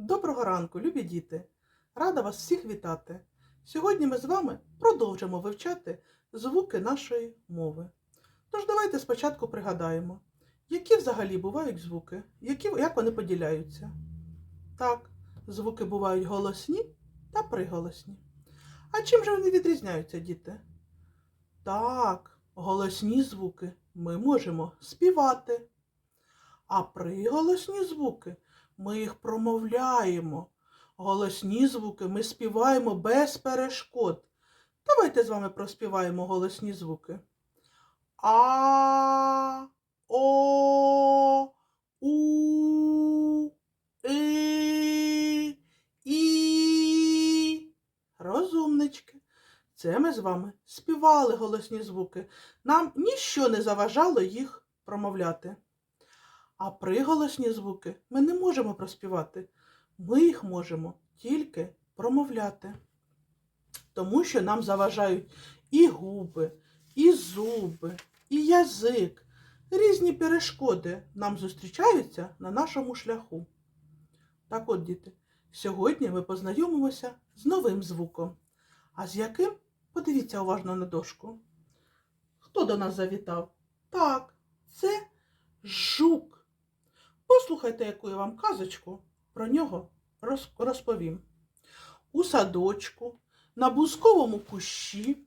Доброго ранку, любі діти! Рада вас всіх вітати! Сьогодні ми з вами продовжимо вивчати звуки нашої мови. Тож давайте спочатку пригадаємо, які взагалі бувають звуки, які, як вони поділяються. Так, звуки бувають голосні та приголосні. А чим же вони відрізняються, діти? Так, голосні звуки ми можемо співати, а приголосні звуки ми їх промовляємо. Голосні звуки ми співаємо без перешкод. Давайте з вами проспіваємо голосні звуки. А, О, У, И, І. Розумнички. Це ми з вами співали голосні звуки. Нам ніщо не заважало їх промовляти. А приголосні звуки ми не можемо проспівати. Ми їх можемо тільки промовляти. Тому що нам заважають і губи, і зуби, і язик. Різні перешкоди нам зустрічаються на нашому шляху. Так от, діти, сьогодні ми познайомимося з новим звуком. А з яким? Подивіться уважно на дошку. Хто до нас завітав? Так, це жук. Послухайте, яку я вам казочку про нього розповім. У садочку на бузковому кущі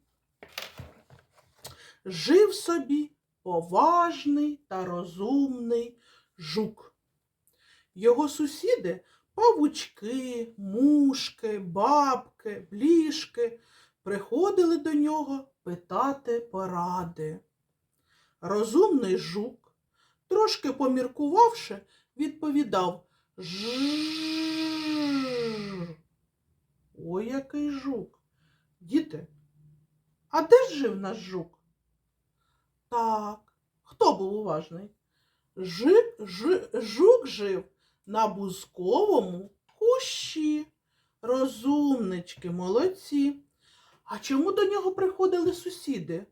жив собі поважний та розумний жук. Його сусіди павучки, мушки, бабки, блішки приходили до нього питати поради. Розумний жук, трошки поміркувавши, відповідав Жжж. Ой, який жук. Діти, а де ж жив наш жук? Так, хто був уважний? Жук жив на бузковому кущі. Розумнички, молодці. А чому до нього приходили сусіди?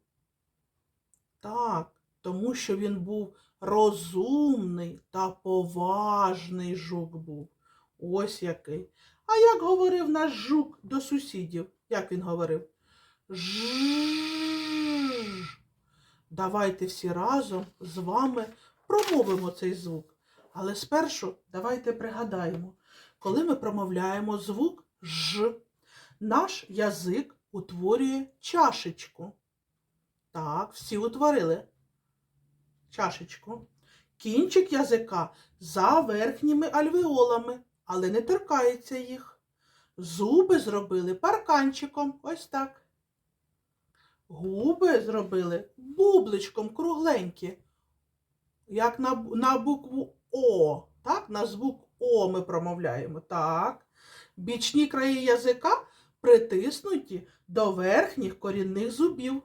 Так, тому що він був розумний та поважний жук був. Ось який. А як говорив наш жук до сусідів? Як він говорив? Жжж. Давайте всі разом з вами промовимо цей звук. Але спершу давайте пригадаємо, коли ми промовляємо звук Ж, наш язик утворює чашечку. Так, всі утворили чашечку. Кінчик язика за верхніми альвеолами, але не торкається їх. Зуби зробили парканчиком, ось так. Губи зробили бубличком кругленькі, як на, на букву О. Так, на звук О ми промовляємо. Так. Бічні краї язика притиснуті до верхніх корінних зубів.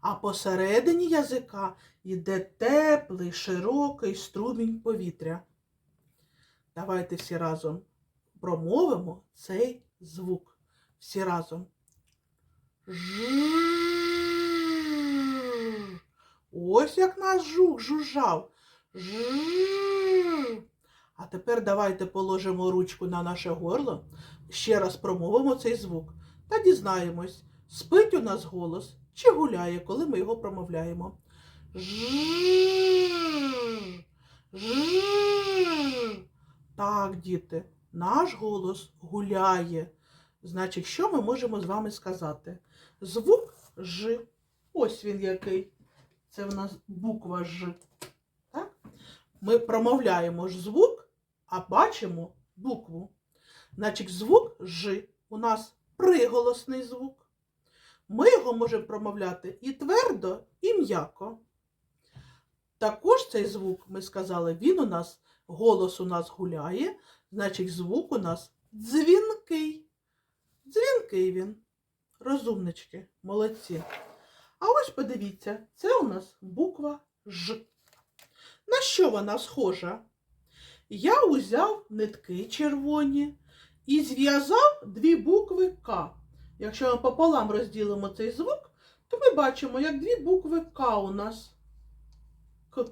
А посередині язика йде теплий, широкий струмінь повітря. Давайте всі разом промовимо цей звук. Всі разом. Жжж. Ось як наш жук жужжав. Жжж. А тепер давайте положимо ручку на наше горло, ще раз промовимо цей звук та дізнаємось, спить у нас голос чи гуляє, коли ми його промовляємо. Так, діти, наш голос гуляє. Значить, що ми можемо з вами сказати? Звук Ж. Ось він який. Це в нас буква Ж. Так? Ми промовляємо ж звук, а бачимо букву. Значить, звук Ж у нас приголосний звук. Ми його можемо промовляти і твердо, і м'яко. Також цей звук, ми сказали, він у нас, голос у нас гуляє, значить, звук у нас дзвінкий. Дзвінкий він. Розумнички, молодці. А ось подивіться, це у нас буква Ж. На що вона схожа? Я узяв нитки червоні і зв'язав дві букви К. Якщо ми пополам розділимо цей звук, то ми бачимо, як дві букви К у нас. К.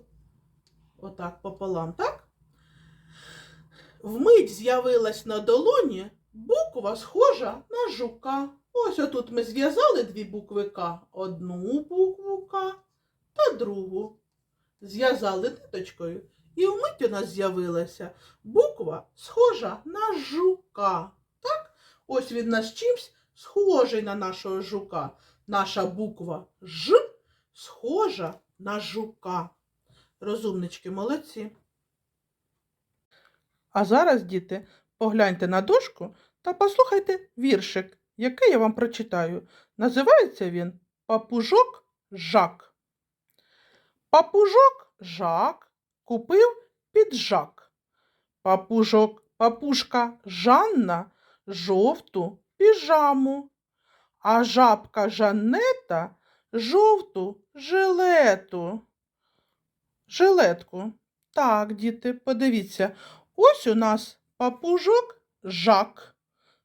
Отак пополам, так? Вмить з'явилась на долоні буква схожа на жука. Ось отут ми зв'язали дві букви К. Одну букву К та другу. Зв'язали ниточкою. І вмить у нас з'явилася буква схожа на жука. Так? Ось він нас чимсь схожий на нашого жука. Наша буква Ж схожа на жука. Розумнички, молодці. А зараз, діти, погляньте на дошку та послухайте віршик, який я вам прочитаю. Називається він Папужок Жак. Папужок Жак купив піджак. Папужок, папушка Жанна жовту піжаму, а жабка Жанета жовту жилету. Жилетку. Так, діти, подивіться, ось у нас папужок Жак.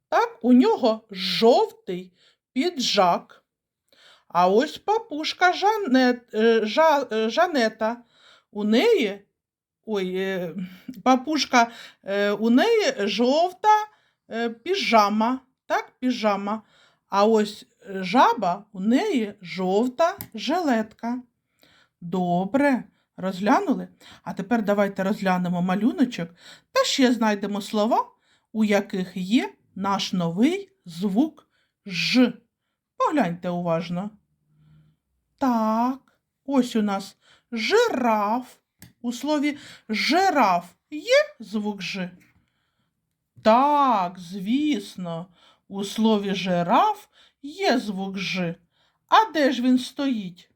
Так, у нього жовтий піджак. А ось папушка Жанет, е, Жа, е, Жанета. У неї, ой, е, папушка, у неї жовта піжама. Так, піжама. А ось е, жаба у неї жовта жилетка. Добре, розглянули? А тепер давайте розглянемо малюночок та ще знайдемо слова, у яких є наш новий звук Ж. Погляньте уважно. Так, ось у нас жираф. У слові жираф є звук Ж? Так, звісно, у слові жираф є звук Ж. А де ж він стоїть?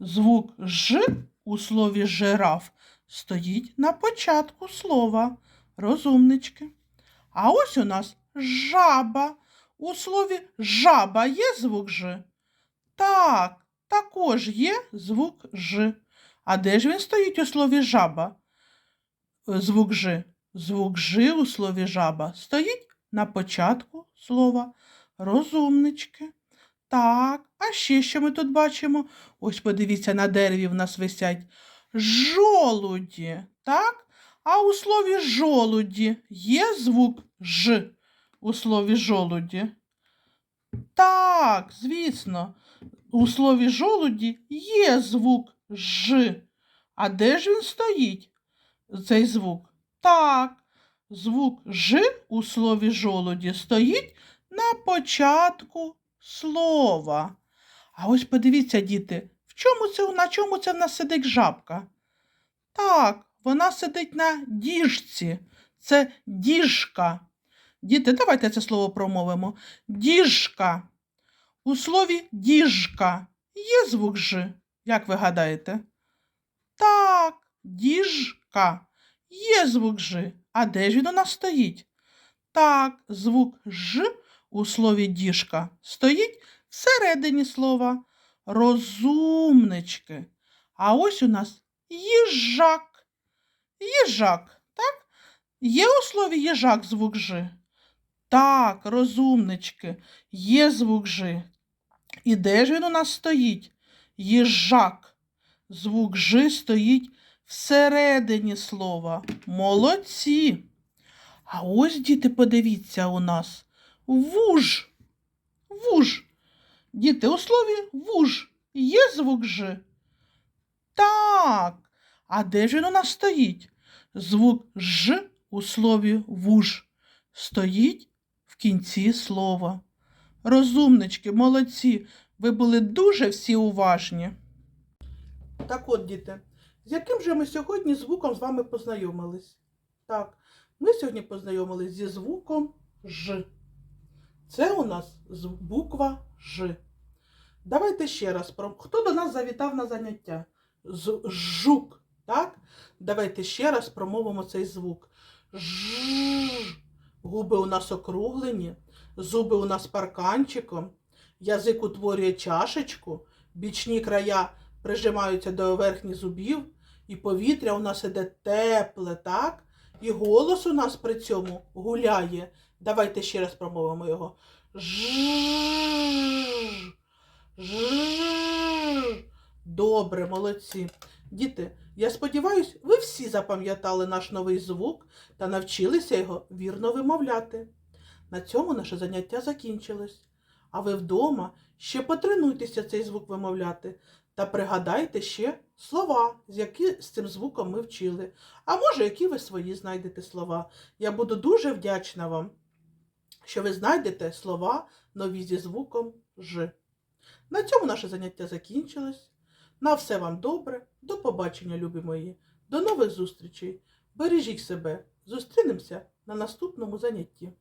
Звук Ж у слові жираф стоїть на початку слова. Розумнички. А ось у нас жаба. У слові жаба є звук Ж? Так, також є звук Ж. А де ж він стоїть у слові жаба? Звук Ж. Звук Ж у слові жаба стоїть на початку слова. Розумнички. Так, а ще що ми тут бачимо? Ось подивіться, на дереві в нас висять жолуді. Так? А у слові жолуді є звук Ж у слові жолуді? Так, звісно, у слові жолуді є звук Ж. А де ж він стоїть? Цей звук? Так, звук Ж у слові жолуді стоїть на початку слова. А ось подивіться, діти, в чому це, на чому це в нас сидить жабка? Так, вона сидить на діжці. Це діжка. Діти, давайте це слово промовимо. Діжка. У слові діжка є звук Ж, як ви гадаєте? Так, діжка. Є звук Ж. А де ж він у нас стоїть? Так, звук Ж у слові діжка стоїть всередині слова. Розумнички. А ось у нас їжак. Їжак, так? Є у слові їжак звук Ж? Так, розумнички, є звук Ж. І де ж він у нас стоїть? Їжак. Звук Ж стоїть всередині слова. Молодці. А ось, діти, подивіться у нас. Вуж. Вуж. Діти, у слові вуж є звук Ж? Так. А де ж він у нас стоїть? Звук Ж у слові вуж стоїть в кінці слова. Розумнички, молодці, ви були дуже всі уважні. Так от, діти, яким же ми сьогодні звуком з вами познайомились? Так, ми сьогодні познайомились зі звуком Ж. Це у нас буква Ж. Давайте ще раз про хто до нас завітав на заняття? З жук. Так? Давайте ще раз промовимо цей звук. Ж. Губи у нас округлені, зуби у нас парканчиком, язик утворює чашечку, бічні края прижимаються до верхніх зубів, і повітря у нас іде тепле, так? І голос у нас при цьому гуляє. Давайте ще раз промовимо його. Добре, молодці. Діти, я сподіваюся, ви всі запам'ятали наш новий звук та навчилися його вірно вимовляти. На цьому наше заняття закінчилось. А ви вдома ще потренуйтеся цей звук вимовляти та пригадайте ще слова, з які з цим звуком ми вчили. А може, які ви свої знайдете слова. Я буду дуже вдячна вам, що ви знайдете слова нові зі звуком Ж. На цьому наше заняття закінчилось. На все вам добре. До побачення, любі мої. До нових зустрічей. Бережіть себе. Зустрінемося на наступному занятті.